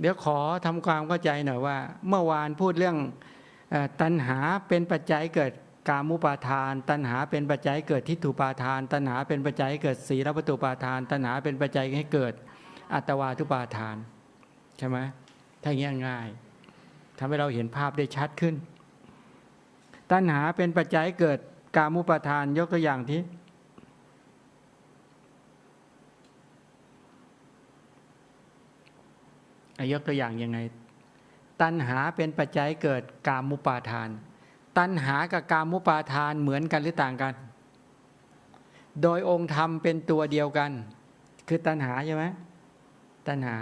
เดี๋ยวขอทำความเข้าใจหน่อยว่า เมื่อวานพูดเรื่องตัณหาเป็นปัจจัยเกิดกามุปาทาน ตัณหาเป็นปัจจัยเกิดทิฏฐุปาทาน ตัณหาเป็นปัจจัยเกิดสีรปตุปาทาน ตัณหาเป็นปัจจัยให้เกิดอัตวาทุปาทานใช่ไหมถ้าอย่างนี้ยง่ายทำให้เราเห็นภาพได้ชัดขึ้น ตัณหาเป็นปัจจัยเกิดกามุปาทานยกตัวอย่างที่ อะ ยกตัวอย่างยังไง ตัณหาเป็นปัจจัยเกิดกามุปาทาน ตัณหากับกามุปาทานเหมือนกันหรือต่างกัน โดยองค์ธรรมเป็นตัวเดียวกัน คือตัณหาใช่ไหมตัณหา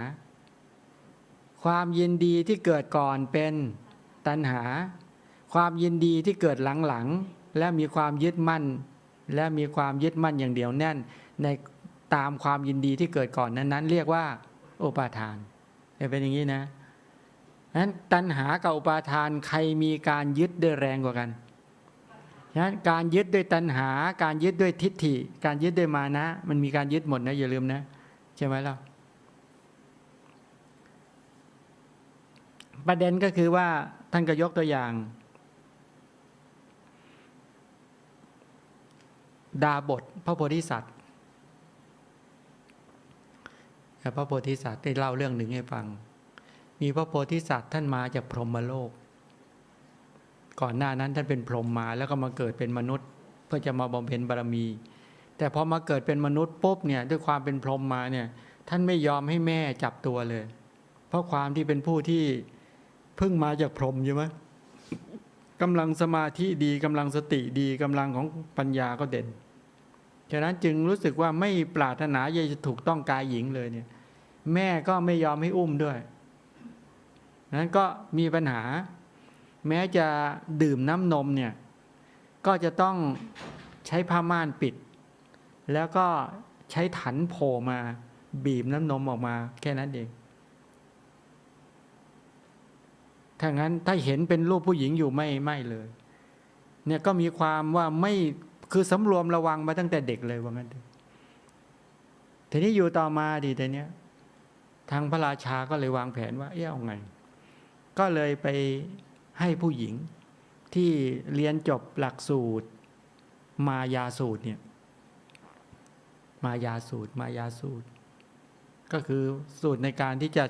ความยินดีที่เกิดก่อนเป็นตัณหา ความยินดีที่เกิดหลังๆและมีความยึดมั่น และมีความยึดมั่นอย่างเดียวแน่นในตามความยินดีที่เกิดก่อนนั้นๆ เรียกว่า โอปาทาน จะเป็นอย่างนี้นะนั้นตัณหากับอุปาทานใครมีการยึดด้แรงกว่ากันฉะนั้นการยึดด้วยตัณหา การยึดด้วยทิฏฐิ การยึดด้วยมานะ มันมีการยึดหมดนะอย่าลืมนะใช่ไหมล่ะประเด็นก็คือว่าท่านก็ยกตัวอย่าง ดาบทพระโพธิสัตว์ พระโพธิสัตว์ได้เล่าเรื่องหนึ่งให้ฟัง มีพระโพธิสัตว์ท่านมาจากพรหมโลก ก่อนหน้านั้นท่านเป็นพรหมมาแล้วก็มาเกิดเป็นมนุษย์ เพื่อจะมาบำเพ็ญบารมี แต่พอมาเกิดเป็นมนุษย์ปุ๊บเนี่ยด้วยความเป็นพรหมมาเนี่ยท่านไม่ยอมให้แม่จับตัวเลย เพราะความที่เป็นผู้ที่เพิ่งมาจากพรหมใช่ไหมกำลังสมาธิดีกำลังสติดีกำลังของปัญญาก็เด่น ฉะนั้นจึงรู้สึกว่าไม่ปรารถนาจะถูกต้องกายหญิงเลยเนี่ย แม่ก็ไม่ยอมให้อุ้มด้วยนั้นก็มีปัญหา แม้จะดื่มน้ำนมเนี่ย ก็จะต้องใช้ผ้าม่านปิด แล้วก็ใช้ถันโผล่มา บีบน้ำนมออกมา แค่นั้นเองถ้างั้นถ้าเห็นเป็นรูปผู้หญิงอยู่ไม่ไม่เลย เนี่ยก็มีความว่าไม่ คือสำรวมระวังมาตั้งแต่เด็กเลยว่างั้นทีนี้อยู่ต่อมาดีแต่เนี้ย ทางพระราชาก็เลยวางแผนว่า เอ๊ะเอาไง ก็เลยไปให้ผู้หญิงที่เรียนจบหลักสูตร มายาสูตรเนี่ย มายาสูตร มายาสูตร ก็คือสูตรในการที่จะ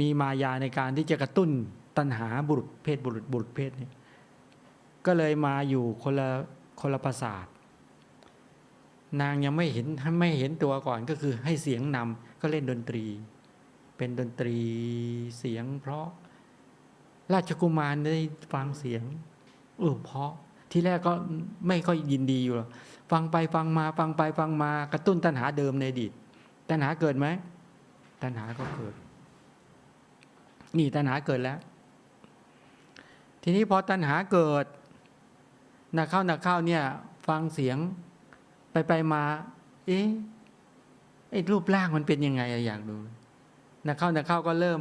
มีมายาในการที่จะกระตุ้นตัณหาบุรุษเพศบุรุษบุรุษเพศเนี่ยก็เลยมาอยู่คนละ คนละประสาท นางยังไม่เห็นไม่เห็นตัวก่อนก็คือให้เสียงนำก็เล่นดนตรี เป็นดนตรีเสียง เพราะราชกุมารได้ฟังเสียงเออเพราะที่แรกก็ไม่ค่อยยินดีอยู่หรอฟังไปฟังมาฟังไปฟังมากระตุ้นตัณหาเดิมในอดีตตัณหาเกิดไหมตัณหาก็เกิด นี่ตัณหาเกิดแล้ว ทีนี้พอตัณหาเกิด นักเข้านักเข้าเนี่ย ฟังเสียงไปไปมา เอ๊ะไอ้รูปร่างมันเป็นยังไงอยากดูนักเข้านักเข้าก็เริ่ม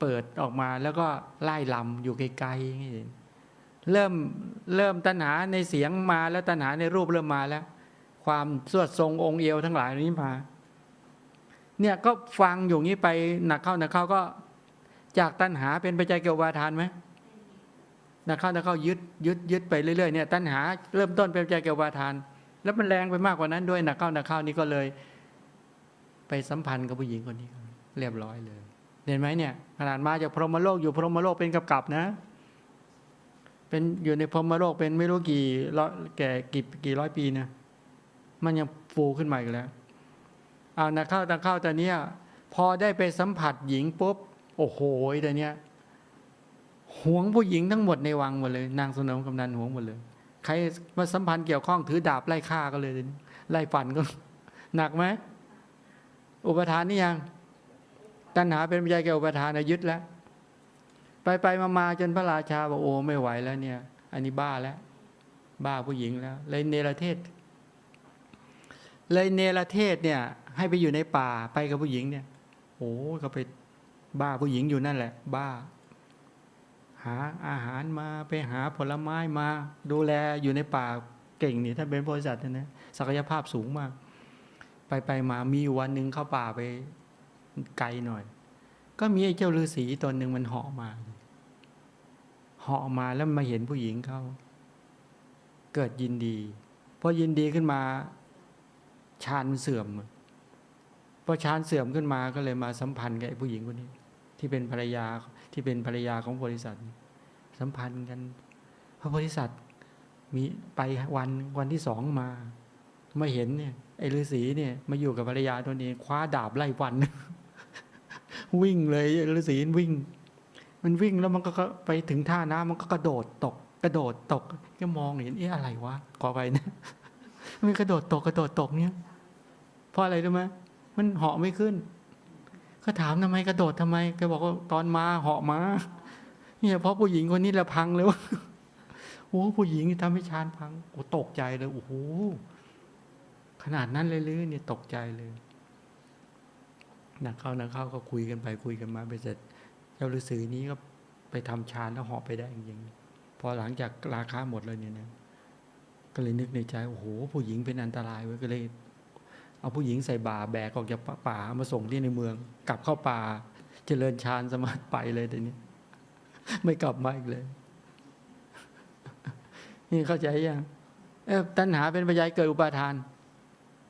เปิดออกมาแล้วก็ไล่ลำอยู่ไกลๆนี้เริ่มเริ่มตัณหาในเสียงมาแล้วตัณหาในรูปเริ่มมาแล้ว ความสวดทรงองค์เอวทั้งหลายนี้มา เนี่ยก็ฟังอยู่งี้ไปหนักเข้าหนักเข้าก็จากตัณหาเป็นปัจจัยเกี่ยววาทานไหม นักเข้านักเข้ายึดยึดยึดไปเรื่อยๆเนี่ยตัณหาเริ่มต้นเป็นปัจจัยเกี่ยววาทาน แล้วมันแรงไปมากกว่านั้นด้วยนักเข้านักเข้านี่ก็เลย ไปสัมพันธ์กับผู้หญิงคนนี้ เรียบร้อยเลยเห็นไหมเนี่ยขนาดมาจากพรหมโลกอยู่พรหมโลกเป็นกับกับนะ เป็นอยู่ในพรหมโลกเป็นไม่รู้กี่ร้อยแก่กี่กี่ร้อยปีนะมันยังฟูขึ้นมาอีกแล้วเอานักเข้านักเข้าแต่เนี้ยพอได้ไปสัมผัสหญิงปุ๊บโอ้โหแต่เนี้ย หวงผู้หญิงทั้งหมดในวังหมดเลย นางสนมกำนันหวงหมดเลย ใครมาสัมพันธ์เกี่ยวข้องถือดาบไล่ฆ่าก็เลย ไล่ฟันก็ หนักไหมอุปทานนี่ยัง ตัณหาเป็นปัจจัยแก่อุปทานนะยึดแล้ว ไปไปมามาจนพระราชาบอกโอ้ไม่ไหวแล้วเนี่ย อันนี้บ้าแล้ว บ้าผู้หญิงแล้ว เลยเนรเทศ เลยเนรเทศเนี่ย ให้ไปอยู่ในป่าไปกับผู้หญิงเนี่ย โอ้ก็ไปบ้าผู้หญิงอยู่นั่นแหละ บ้า หาอาหารมาไปหาผลไม้มาดูแลอยู่ในป่าเก่งนี่ถ้าเป็นบริษัทนะศักยภาพสูงมาก ไปไปมามีวันหนึ่งเข้าป่าไปไกลหน่อย ก็มีไอ้เจ้าฤาษีตนหนึ่งมันเหาะมาเหาะมาแล้วมาเห็นผู้หญิงเขาเกิดยินดีพอยินดีขึ้นมาฌานมันเสื่อมพอฌานเสื่อมขึ้นมาก็เลยมาสัมพันธ์กับไอ้ผู้หญิงคนนี้ ที่เป็นภรรยา ที่เป็นภรรยาของบริษัท สัมพันธ์กันพระบริษัทมีไปวันวันที่สองมามาเห็นเนี่ยไอ้ฤาษีเนี่ยมาอยู่กับภรรยาตัวนี้คว้าดาบไล่ฟัน วิ่งเลยฤาษีวิ่ง มันวิ่งแล้วมันก็ไปถึงท่าน้ำมันก็กระโดดตก กระโดดตกก็มองเห็นเอ๊ะอะไรวะขอไปนะมันกระโดดตกกระโดดตกเนี่ยเพราะอะไรรู้ไหมมันเหาะไม่ขึ้น ก็ถามทำไมกระโดดทำไมแกบอกว่าตอนมาเหาะมาเนี่ยเพราะผู้หญิงคนนี้แหละพังเลยวะโอ้ผู้หญิงนี่ทำให้ชานพังโอ้ตกใจเลยโอ้โหขนาดนั้นเลยหรือเนี่ยตกใจเลยนักเข้านักเข้าก็คุยกันไปคุยกันมาไปเสร็จ เจ้าฤาษีนี้ก็ไปทำฌานแล้วเหาะไปได้จริงๆพอหลังจากราคาหมดเลยเนี่ยนะก็เลยนึกในใจโอ้โหผู้หญิงเป็นอันตรายเว้ยก็เลย เอาผู้หญิงใส่บาแบกออกจากป่ามาส่งที่ในเมือง กลับเข้าป่า เจริญฌานสมาธิไปเลยแต่นี้ ไม่กลับมาอีกเลย นี่เข้าใจยังเออตัณหาเป็นปัจจัยเกิดอุปาทาน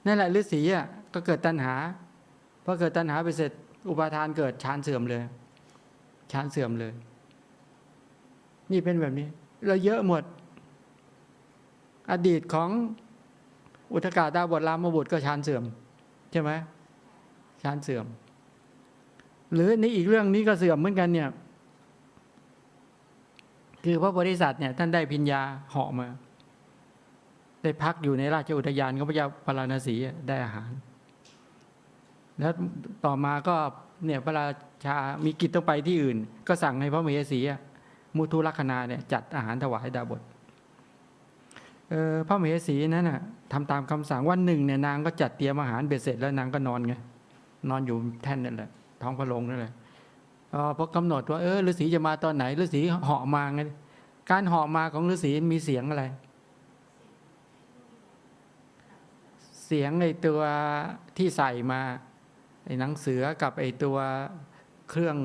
นั่นแหละฤาษีอะก็เกิดตัณหาพอเกิดตัณหาไปเสร็จ อุปาทานเกิดฌานเสื่อมเลยฌานเสื่อมเลย นี่เป็นแบบนี้ เราเยอะหมด อดีตของ อุทกาตาบทรามบุตรก็ฌานเสื่อม ใช่ไหมฌานเสื่อม หรือในอีกเรื่องนี้ก็เสื่อมเหมือนกันเนี่ย คือพระบริษัทเนี่ย ท่านได้พิญญาเหาะมา ได้พักอยู่ในราชอุทยานของพระเจ้าพาราณสีได้อาหาร แล้วต่อมาก็เนี่ยพระราชามีกิจต้องไปที่อื่น ก็สั่งให้พระมเหสีมุทุลักษณาเนี่ยจัดอาหารถวายดาบท พระมเหสีนั้นน่ะทำตามคำสั่งวันหนึ่งเนี่ยนางก็จัดเตรียมอาหารเบ็ดเสร็จแล้วนางก็นอนไงนอนอยู่แท่นนั่นแหละท้องพระโรงนั่นแหละออพอกำหนดว่าเออฤาษีจะมาตอนไหนฤาษีเหาะมาไงการเหาะมาของฤาษีมีเสียงอะไร เสียงไอตัวที่ใส่มาไอ้หนังเสือกับไอ้ตัวเครื่อง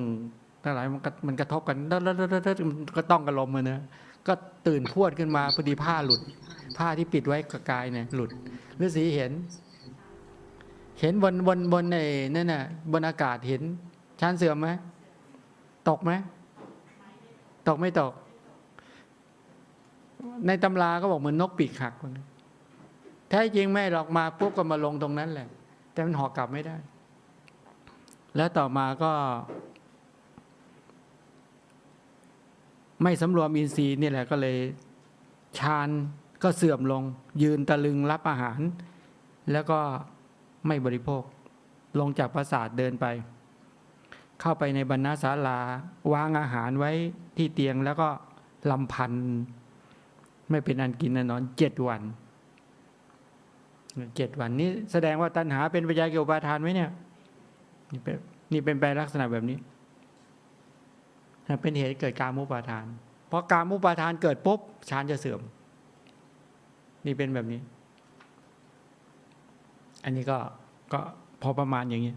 ทั้งหลายมันกระทบกันแล้วมันก็ต้องกระลมมันนะ ก็ตื่นพวดขึ้นมาพอดีผ้าหลุด ผ้าที่ปิดไว้กับกายเนี่ยหลุดฤาษีเห็น เห็นบนบนบนไอ้นั่นน่ะบนอากาศเห็นชั้นเสื่อมไหมตกไหมตกไม่ตก ในตำราก็บอกเหมือนนกปีกหักแท้จริงไม่หรอกมาปุ๊บก็มาลงตรงนั้นแหละ แต่มันหอกกลับไม่ได้ แล้วต่อมาก็ ไม่สำรวมอินทรีย์นี่แหละก็เลยฌานก็เสื่อมลง ยืนตะลึงรับอาหาร แล้วก็ไม่บริโภค ลงจากปราสาทเดินไป เข้าไปในบรรณาศาลาวางอาหารไว้ที่เตียงแล้วก็ลำพันไม่เป็นอันกินอันนอนเจ็ดวันเจ็ดวันนี้แสดงว่าตัณหาเป็นปัจจัยเกี่ยวกับทานไหมเนี่ย นี่เป็นนี่เป็นไปลักษณะแบบนี้ เป็นเหตุเกิดการมุปาทาน เพราะการมุปาทานเกิดปุ๊บฌานจะเสื่อม นี่เป็นแบบนี้ อันนี้ก็ก็พอประมาณอย่างนี้